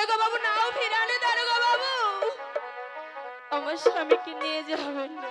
দারোগা বাবু নাও ফিরালে দারোগা বাবু আমার স্বামীকে নিয়ে যাবেন না।